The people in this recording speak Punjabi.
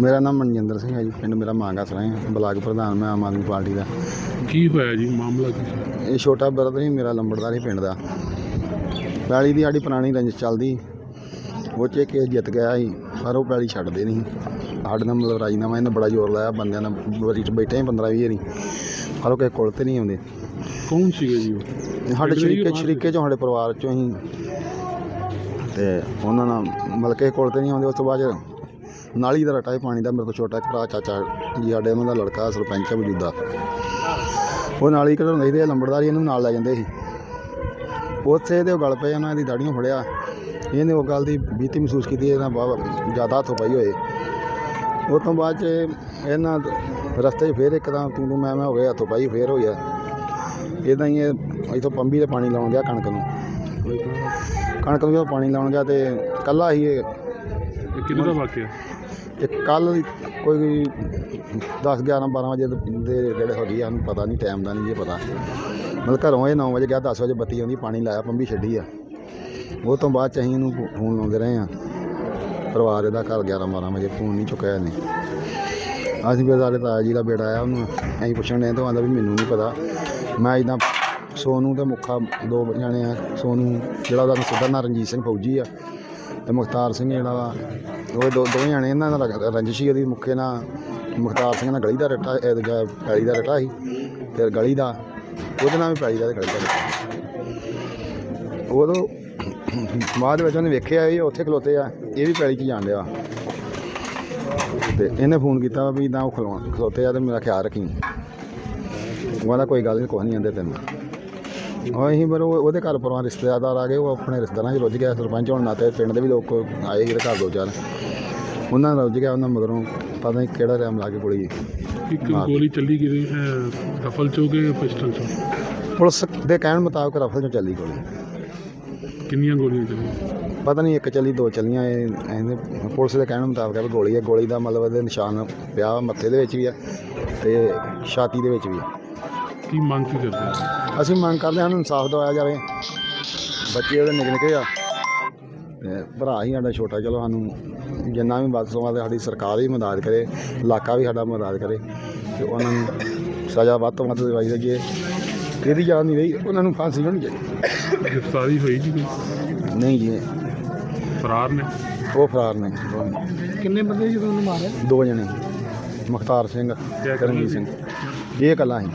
ਮੇਰਾ ਨਾਮ ਮਨਜਿੰਦਰ ਸਿੰਘ ਹੈ ਜੀ ਪਿੰਡ ਮੇਰਾ ਮਾਂਗਾ ਸਰਾਏ ਹੈ ਬਲਾਕ ਪ੍ਰਧਾਨ ਮੈਂ ਆਮ ਆਦਮੀ ਪਾਰਟੀ ਦਾ। ਕੀ ਹੋਇਆ ਜੀ ਮਾਮਲਾ ਕੀ ਸੀ? ਇਹ ਛੋਟਾ ਬਰਦਰ ਹੀ ਮੇਰਾ ਲੰਬੜਦਾਰ ਹੀ ਪਿੰਡ ਦਾ। ਪੈਲੀ ਦੀ ਸਾਡੀ ਪੁਰਾਣੀ ਰੰਜਿਸ਼ ਚੱਲਦੀ ਉਹ 'ਚ ਕੇਸ ਜਿੱਤ ਗਿਆ ਸੀ ਪਰ ਉਹ ਪੈਲੀ ਛੱਡਦੇ ਨਹੀਂ। ਸਾਡੇ ਨਾਲ ਮਤਲਬ ਰਾਜੀਨਾਮਾ ਇਹਨੇ ਬੜਾ ਜ਼ੋਰ ਲਾਇਆ ਬੰਦਿਆਂ ਨਾਲ 'ਚ ਬੈਠੇ 15 20 ਵਾਰੀ। ਪਰ ਉਹ ਕਿਸੇ ਕੋਲ ਤੇ ਨਹੀਂ ਆਉਂਦੇ। ਕੌਣ ਸੀਗੇ ਜੀ ਉਹ? ਸਾਡੇ ਪਿੰਡ ਦੇ ਹੀ ਸ਼ਰੀਕੇ ਬਾਹਰ ਸ਼ਰੀਕੇ ਚੋਂ ਸਾਡੇ ਪਰਿਵਾਰ ਚੋਂ ਹੀ। ਤੇ ਉਹਨਾਂ ਨਾਲ ਮਤਲਬ ਕਿਸੇ ਕੋਲ ਤੇ ਨਹੀਂ ਆਉਂਦੇ ਉਸ ਤੋਂ ਬਾਅਦ 'ਚ ਨਾਲੀ ਦਾ ਰਟਾ ਹੀ ਪਾਣੀ ਦਾ, ਮੇਰੇ ਤੋਂ ਛੋਟਾ ਇੱਕ ਭਰਾ, ਚਾਚਾ ਜੀ, ਸਾਡੇ ਉਹਨਾਂ ਦਾ ਲੜਕਾ, ਸਰਪੰਚ ਹੈ ਮੌਜੂਦਾ। ਉਹ ਨਾਲੀ ਕਢਾਉਂਦੇ ਸੀ ਤੇ ਲੰਬੜਦਾਰੀ ਇਹਨੂੰ ਨਾਲ ਲੈ ਜਾਂਦੇ ਸੀ। ਉੱਥੇ ਤੇ ਉਹ ਗਲ ਪਏ, ਉਹਨਾਂ ਦੀ ਦਾੜੀਆਂ ਫੜਿਆ। ਇਹਨੇ ਉਹ ਗੱਲ ਦੀ ਬੀਤੀ ਮਹਿਸੂਸ ਕੀਤੀ ਇਹਨਾਂ ਬਹੁਤ ਜ਼ਿਆਦਾ ਹੱਥੋਂ ਪਾਈ ਹੋਏ। ਉਹ ਤੋਂ ਬਾਅਦ ਚ ਇਹਨਾਂ ਰਸਤੇ 'ਚ ਫੇਰ ਇੱਕਦਮ ਤੂੰ ਤੂੰ ਮੈਂ ਮੈਂ ਹੋ ਗਿਆ, ਹੱਥੋਂ ਪਾਈ ਫੇਰ ਹੋ ਗਿਆ ਇਦਾਂ ਹੀ ਇਹ ਇੱਥੋਂ ਪੰਬੀ ਤੇ ਪਾਣੀ ਲਾਉਣ ਗਿਆ ਕਣਕ ਨੂੰ। ਕਣਕ ਨੂੰ ਜਦੋਂ ਪਾਣੀ ਲਾਉਣ ਗਿਆ ਤੇ ਕੱਲਾ ਹੀ ਇਹ ਇਹ ਦਾ ਵਾਕਿਆ? ਇੱਕ ਕੱਲ ਕੋਈ 10 11 12 ਵਜੇ ਦੇ ਜਿਹੜੇ ਹੋ ਗਈ ਆ, ਸਾਨੂੰ ਪਤਾ ਨਹੀਂ ਟਾਈਮ ਦਾ ਨਹੀਂ ਜੇ ਪਤਾ। ਮਤਲਬ ਘਰੋਂ ਇਹ 9 ਵਜੇ ਗਿਆ 10 ਵਜੇ ਬੱਤੀ ਆਉਂਦੀ, ਪਾਣੀ ਲਾਇਆ, ਪੰਬੀ ਛੱਡੀ ਆ। ਉਹ ਤੋਂ ਬਾਅਦ ਚ ਅਸੀਂ ਇਹਨੂੰ ਫੋਨ ਲਾਉਂਦੇ ਰਹੇ ਆ। ਪਰਿਵਾਰ ਇਹਦਾ ਘਰ 11 12 ਵਜੇ ਫੋਨ ਨਹੀਂ ਚੁੱਕਿਆ ਇਹਨੇ। ਅਸੀਂ ਫਿਰ ਸਾਡੇ ਤਾਇਆ ਜੀ ਦਾ ਬੇਟਾ ਆਇਆ ਉਹਨੂੰ, ਅਸੀਂ ਪੁੱਛਣ ਡਏ, ਤਾਂ ਆਂਦਾ ਵੀ ਮੈਨੂੰ ਨਹੀਂ ਪਤਾ। ਮੈਂ ਇਦਾਂ ਸੋਨੂ ਤੇ ਮੁੱਖਾ ਦੋ ਜਾਣੇ ਆ, ਸੋਨੂ, ਜਿਹੜਾ ਉਹਦਾ ਸਿੱਧਾ ਨਾਂ ਰਣਜੀਤ ਸਿੰਘ ਫੌਜੀ ਆ। ਤੇ ਮੁਖਤਾਰ ਸਿੰਘ ਜਿਹੜਾ ਵਾ, ਉਹ ਦੋ ਦੋਵੇਂ ਜਾਣੇ ਇਹਨਾਂ ਦਾ ਰੰਗ- ਰੰਜਿਸ਼ ਹੀ ਉਹਦੀ ਮੁੱਕੇ ਨਾਲ ਮੁਖਤਾਰ ਸਿੰਘ ਨਾਲ ਗਲੀ ਦਾ ਰੱਟਾ, ਇਹ ਦੂਜਾ ਪੈਲੀ ਦਾ ਰੱਟਾ ਸੀ ਫਿਰ ਗਲੀ ਦਾ, ਉਹਦੇ ਨਾਲ ਵੀ ਪੈਲੀ ਦਾ ਤੇ ਗਲੀ ਦਾ ਰੱਟਾ ਉਦੋਂ ਬਾਅਦ ਵਿੱਚ ਉਹਨੇ ਵੇਖਿਆ ਇਹ ਉੱਥੇ ਖਲੋਤੇ ਆ, ਇਹ ਵੀ ਪੈਲੀ 'ਚ ਜਾਣ ਡਿਆ। ਤੇ ਇਹਨੇ ਫੋਨ ਕੀਤਾ ਵੀ ਇਦਾਂ ਉਹ ਖਲੋ- ਖਲੋਤੇ ਆ ਤੇ ਮੇਰਾ ਖਿਆਲ ਰੱਖੀ। ਉਹ ਕਹਿੰਦਾ ਕੋਈ ਗੱਲ ਨਹੀਂ ਕੁਛ ਨਹੀਂ ਆਂਦੇ ਤੈਨੂੰ। ਉਹ ਅਸੀਂ ਪਰ ਉਹ- ਉਹਦੇ ਘਰ ਪਰਿਵਾਰ ਰਿਸ਼ਤੇਦਾਰ ਆ ਗਏ ਉਹ ਆਪਣੇ ਰਿਸ਼ਤੇਦਾਰਾਂ 'ਚ ਰੁੱਝ ਗਿਆ ਸਰਪੰਚ ਹੋਣ ਨਾਤੇ ਪਿੰਡ ਦੇ ਵੀ ਲੋਕ ਆਏ ਇਹਦੇ ਘਰ ਦੋ ਚਾਰ ਉਹਨਾਂ ਨਾਲ ਰੁੱਝ ਗਿਆ ਉਹਨਾਂ ਮਗਰੋਂ ਪਤਾ ਨਹੀਂ ਕਿਹੜਾ ਟਾਈਮ ਲਾ ਕੇ ਗੋਲੀ ਇੱਕ ਮਾਰ- ਗੋਲੀ ਚੱਲੀ ਗਈ ਰਫਲ ਚੋਂ ਕਿ ਪਿਸਟਲ ਚੋਂ? ਪੁਲਿਸ ਦੇ ਕਹਿਣ ਮੁਤਾਬਕ ਰਫਲ 'ਚੋਂ ਚੱਲੀ ਗੋਲੀ। ਕਿੰਨੀਆਂ ਗੋਲੀਆਂ ਚੱਲੀਆਂ? ਪਤਾ ਨਹੀਂ ਇੱਕ ਚੱਲੀ ਦੋ ਚੱਲੀਆਂ ਇਹ ਇਹਦੇ ਪੁਲਿਸ ਦੇ ਕਹਿਣ ਮੁਤਾਬਕ ਹੈ ਵੀ ਗੋਲੀ ਹੈ ਗੋਲੀ ਦਾ ਮਤਲਬ ਇਹਦੇ ਨਿਸ਼ਾਨ ਪਿਆ ਮੱਥੇ ਦੇ ਵਿੱਚ ਵੀ ਆ ਤੇ ਛਾਤੀ ਦੇ ਵਿੱਚ ਵੀ ਆ। ਕੀ ਮੰਗ ਕੀ ਕਰਦੇ ਆ ਅਸੀਂ ਮੰਗ ਕਰਦੇ ਹਾਂ ਸਾਨੂੰ ਇਨਸਾਫ ਦਿਵਾਇਆ ਜਾਵੇ। ਬੱਚੇ ਉਹਦੇ ਨਿੱਕੇ ਨਿੱਕੇ ਆ ਤੇ ਭਰਾ ਹੀ ਸਾਡਾ ਛੋਟਾ ਚਲੋ ਸਾਨੂੰ ਜਿੰਨਾ ਵੀ ਵੱਧ ਤੋਂ ਵੱਧ ਸਾਡੀ ਸਰਕਾਰ ਵੀ ਮਦਦ ਕਰੇ ਇਲਾਕਾ ਵੀ ਸਾਡਾ ਮਦਦ ਕਰੇ ਤੇ ਉਹਨਾਂ ਨੂੰ ਸਜ਼ਾ ਵੱਧ ਤੋਂ ਵੱਧ ਦਿਵਾਈ ਜਾਈਏ। ਇਹਦੀ ਜਾਨ ਨਹੀਂ ਰਹੀ ਉਹਨਾਂ ਨੂੰ ਫਾਂਸੀ ਹੋਣੀ ਚਾਹੀਦੀ। ਗ੍ਰਿਫਤਾਰੀ ਹੋਈ ਜੀ ਕੋਈ? ਨਹੀਂ ਜੀ। ਫਰਾਰ ਨੇ? ਉਹ ਫਰਾਰ ਨੇ। ਕਿੰਨੇ ਬੰਦੇ ਜਦੋਂ ਉਹਨੂੰ ਮਾਰਿਆ? ਦੋ ਜਣੇ। ਮੁਖਤਾਰ ਸਿੰਘ ਕਰਮਜੀਤ ਸਿੰਘ। ਇਹ ਕੱਲਾ ਸੀ।